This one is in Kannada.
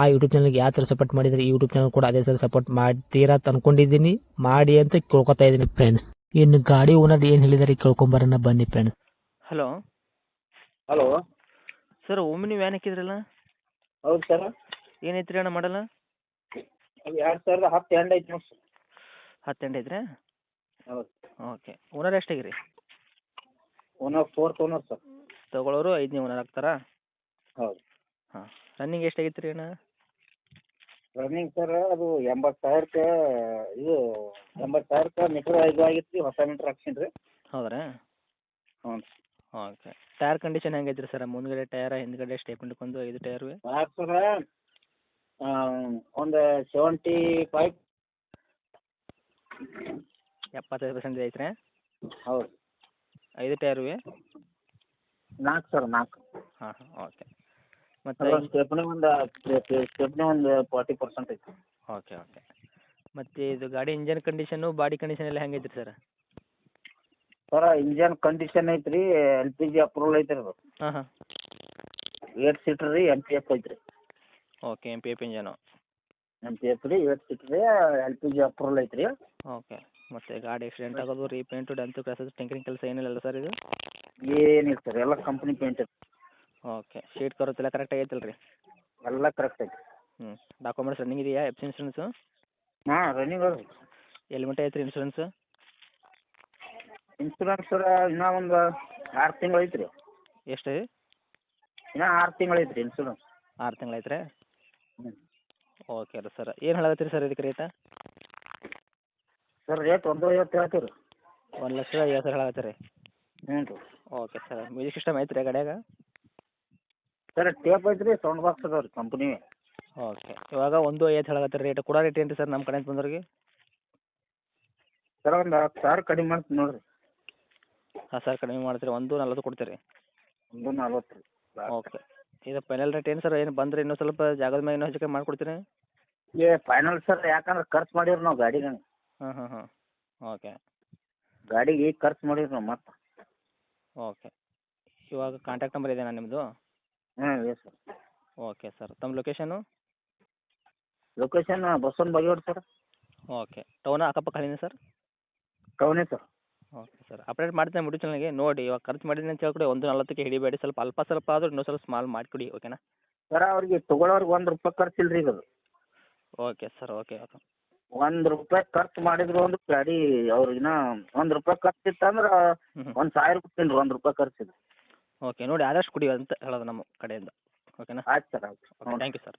ಆ ಯೂಟ್ಯೂಬ್ ಚಾನಲ್ಗೆ ಯಾವ ಥರ ಸಪೋರ್ಟ್ ಮಾಡಿದರೆ ಈ ಯೂಟ್ಯೂಬ್ ಚಾನಲ್ ಕೂಡ ಅದೇ ಥರ ಸಪೋರ್ಟ್ ಮಾಡ್ತೀರಾ ಅಂತ ಅನ್ಕೊಂಡಿದ್ದೀನಿ. ಮಾಡಿ ಅಂತ ಕೇಳ್ಕೊತಾ ಇದ್ದೀನಿ ಫ್ರೆಂಡ್ಸ್ ಇನ್ನು ಗಾಡಿ ಓನರ್ ಏನು ಹೇಳಿದಾರೆ ಕೇಳ್ಕೊಂಬರೋಣ ಬನ್ನಿ ಫ್ರೆಂಡ್ಸ್ ಹಲೋ ಹಲೋ ಸರ್ ಒಮ್ಮೆ ವ್ಯಾನ್ ಹಾಕಿದ್ರಲ್ಲ? ಹೌದು ಸರ್ ಏನೈತ್ರಿ ಅಣ್ಣ ಮಾಡಲ್ಲ? ಅದು ಎರಡು ಸಾವಿರದ ಹತ್ತು ಎಂಡ್ ಐತೆ ಹತ್ತು ಸರ್ ಹತ್ತೆಂಟು ಐತ್ರಿ? ಹೌದು. ಓಕೆ ಓನರ್ ಎಷ್ಟಾಗಿರಿ? ಓನರ್ ಫೋರ್ತ್ ಓನರ್ ಸರ್ ತಗೊಳ್ಳೋರು ಐದನೇ ಓನರ್ ಆಗ್ತಾರಾ? ಹೌದು. ರನ್ನಿಂಗ್ ಎಷ್ಟಾಗಿತ್ತು ರೀ ಅಣ್ಣ? ರನ್ನಿಂಗ್ ಸರ್ ಅದು ಎಂಬತ್ತು ಸಾವಿರಕ್ಕೆ ಇದು ಎಂಬತ್ತು ಸಾವಿರಕ್ಕೆ ಮೀಟ್ರ್ ಇದು ಆಗಿತ್ತು ರೀ ಹೊಸ ಮೀಟ್ರ್ ಹಾಕ್ಸೀನಿ ರೀ. ಹೌದ್ರಾ? ಹ್ಞೂ ಓಕೆ. ಟೈರ್ ಕಂಡೀಷನ್ ಹೆಂಗೈತ್ರಿ ಸರ್ ಮುಂದ್ಗಡೆ ಟೈರ್ ಹಿಂದ್ಗಡೆ ಸ್ಟೇಪ್ಮೆಂಟ್ಗೊಂದು ಐದು ಟೈರ್ ಸರ್ ಸರ ಒಂದು ಸೆವೆಂಟಿ ಫೈವ್ ಎಪ್ಪತ್ತೈದು ಪರ್ಸೆಂಟ್ ಐತ್ರಿ? ಹೌದು. ಐದು ಟೈರ್ ನಾಲ್ಕು ಸರ್ ನಾಲ್ಕು. ಹಾಂ ಹಾಂ ಓಕೆ. ಮತ್ತು ಸ್ಟೆಪ್ನಿ ಒಂದು ಸ್ಟೆಪ್ನಿ ಒಂದು ಫಾರ್ಟಿ ಪರ್ಸೆಂಟ್ ಐತಿ. ಓಕೆ ಓಕೆ ಮತ್ತು ಇದು ಗಾಡಿ ಇಂಜನ್ ಕಂಡೀಷನ್ ಬಾಡಿ ಕಂಡೀಷನ್ ಎಲ್ಲ ಹೆಂಗೈತ್ರಿ ಸರ್ ಸರ ಇಂಜನ್ ಕಂಡೀಷನ್ ಐತ್ರಿ ರೀ ಎಲ್ ಪಿ ಜಿ ಅಪ್ರೂವಲ್ ಐತ್ರಿ ರೀ ಅದು. ಹಾಂ ಹಾಂ. ಏಟ್ ಸೀಟ್ರ್ ರೀ ಎಂ ಪಿ ಎಫ್ ಐತ್ರಿ. ರೀ okay M P F engine M P F ರೀ ಏಟ್ ಸೀಟ್ರ್ ರೀ ಎಲ್ ಪಿ ಜಿ ಅಪ್ರೂವಲ್ ಐತ್ರಿ. ರೀ ಓಕೆ ಮತ್ತೆ ಗಾಡಿ ಆಕ್ಸಿಡೆಂಟ್ ಆಗೋದು ರೀಪೇಂಟು ಡಂತು ಕ್ರಾಸಸ್ ಟಿಂಕರಿಂಗ್ ಕೆಲಸ ಏನಿಲ್ಲ ಸರ್ ಇದು? ಏನಿಲ್ಲ ಸರ್ ಎಲ್ಲ company paint okay sheet cover ಎಲ್ಲ ಕರೆಕ್ಟ್ ಆಗೈತಲ್ಲ ರೀ ಎಲ್ಲ ಕರೆಕ್ಟ್ ಐತಿ. ಹ್ಞೂ ಡಾಕ್ಯುಮೆಂಟ್ಸ್ ರನ್ನಿಂಗ್ ಇದೆಯಾ? ಎಫ್ ಇನ್ಸೂರೆನ್ಸು ಹಾಂ ರನ್ನಿಂಗ್ ಅದ. ಎಲ್ಲಿ ಮಟ್ಟ ಐತ್ರಿ ಇನ್ಸೂರೆನ್ಸ್ ಇನ್ಸೂರೆನ್ಸ್ ಸರ್ ಇನ್ನೂ ಒಂದು ಆರು ತಿಂಗಳು ಐತಿ ರೀ ಎಷ್ಟು ರೀ? ಇನ್ನೂ ಆರು ತಿಂಗಳು ಐತಿ ರೀ ಇನ್ಸೂರೆನ್ಸ್ ಆರು ತಿಂಗಳು ಐತ್ರಿ? ಹ್ಞೂ ಓಕೆ ರೀ ಸರ್ ಏನು ಹೇಳತ್ತೀರಿ ಸರ್ ಇದಕ್ಕೆ ರೇಟ ಸರ್ ರೇಟ್ ಒಂದು ಐವತ್ತು ಹೇಳ್ತೀವಿ ರೀ ಒಂದು ಲಕ್ಷದ ಐವತ್ತು ಸಾವಿರ ಹೇಳತ್ತೀರಿ ಹ್ಞೂ ರೀ. ಓಕೆ ಸರ್ ಮ್ಯೂಸಿಕ್ ಸಿಸ್ಟಮ್ ಐತ್ರಿ ಗಾಡ್ಯಾಗ ಸರ್ ಟೇಪ್ ಐತ್ರಿ ಸೌಂಡ್ ಬಾಕ್ಸ್ ಅದಾವ ರೀ ಕಂಪ್ನಿ ಓಕೆ ಇವಾಗ ಒಂದು ಐವತ್ತು ಹೇಳಕತ್ತೀರಿ ರೇಟ್ ಕೂಡ ರೇಟ್ ಏನು ರೀ ಸರ್ ನಮ್ಮ ಕಡೆಯಿಂದ ಬಂದವ್ರಿಗೆ? ಸರ್ ಒಂದು ಹತ್ತು ಸಾವಿರ ಕಡಿಮೆ ಮಾಡ್ತೀನಿ ನೋಡಿರಿ. ಹಾಂ ಸರ್ ಕಡಿಮೆ ಮಾಡ್ತೀರಿ ಒಂದು ನಲ್ವತ್ತು ಕೊಡ್ತೀರಿ? ಒಂದು ನಲ್ವತ್ತು. ರೀ ಓಕೆ ಇದು ಫೈನಲ್ ರೇಟ್ ಏನು ಸರ್ ಏನು ಬಂದ್ರೆ ಇನ್ನೂ ಸ್ವಲ್ಪ ಜಾಗದ ಮೇಲೆ ಇನ್ನೂ ಹೆಚ್ಚು ಕಮ್ಮಿ ಮಾಡ್ಕೊಡ್ತೀರಿ? ಏ ಫೈನಲ್ ಸರ್ ಯಾಕಂದ್ರೆ ಖರ್ಚು ಮಾಡೀವಿ ನಾವು ಗಾಡಿಗೆ ಹಾಂ ಹಾಂ ಹಾಂ ಓಕೆ ಗಾಡಿಗೆ ಖರ್ಚು ಮಾಡಿದ್ರು ನಾವು ಮತ್ತೆ. ಓಕೆ ಇವಾಗ ಕಾಂಟ್ಯಾಕ್ಟ್ ನಂಬರ್ ಇದೆಯಾ ನಿಮ್ಮದು ಹ್ಞೂ ಎಸ್ ಸರ್ ಓಕೆ ಸರ್ ತಮ್ಮ location location Basavana Bagewadi sir okay ಟೌನ ಅಕ್ಕಪಕ್ಕ ಸರ್ ಟೌನೇ ಸರ್ ಓಕೆ ಸರ್ ಅಪ್ಡೇಟ್ ಮಾಡ್ತೇನೆ ಬಿಡಿ ಚಾನಲ್ಗೆ ನೋಡಿ ಇವಾಗ ಖರ್ಚು ಮಾಡಿದ್ದೀನಿ ಅಂತ ಹೇಳ್ಕೊಡಿ. ಒಂದು ನಲ್ವತ್ತಕ್ಕೆ ಹಿಡಿಬೇಡಿ. ಸ್ವಲ್ಪ ಅಲ್ಪ ಸ್ವಲ್ಪ ಆದರೂ ಇನ್ನೂ ಸ್ವಲ್ಪ ಸ್ಮಾಲ್ ಮಾಡಿಕೊಡಿ ಓಕೆನಾ ಸರ್ ಅವ್ರಿಗೆ ತೊಗೊಳೋರ್ಗೆ ಒಂದು ರೂಪಾಯಿ ಖರ್ಚಿಲ್ಲ ರೀ ಇದು ಓಕೆ ಸರ್ ಓಕೆ ಓಕೆ ಒಂದು ರೂಪಾಯಿ ಖರ್ಚು ಮಾಡಿದ್ರು ಒಂದು ಗಾಡಿ ಅವ್ರಿಗಿನ ಒಂದು ರೂಪಾಯಿ ಖರ್ಚು ಇತ್ತಂದ್ರೆ ಒಂದು ಸಾವಿರ ಕೊಡ್ತೀನಿ ರೀ ಒಂದು ರೂಪಾಯಿ ಖರ್ಚಿಲ್ಲ ಓಕೆ ನೋಡಿ ಆದಷ್ಟು ಕುಡಿ ಅಂತ ಹೇಳೋದು ನಮ್ಮ ಕಡೆಯಿಂದ. ಓಕೆನಾ ಆಯ್ತು ಸರ್ ಆಯ್ತು ಓಕೆ ಥ್ಯಾಂಕ್ ಯು ಸರ್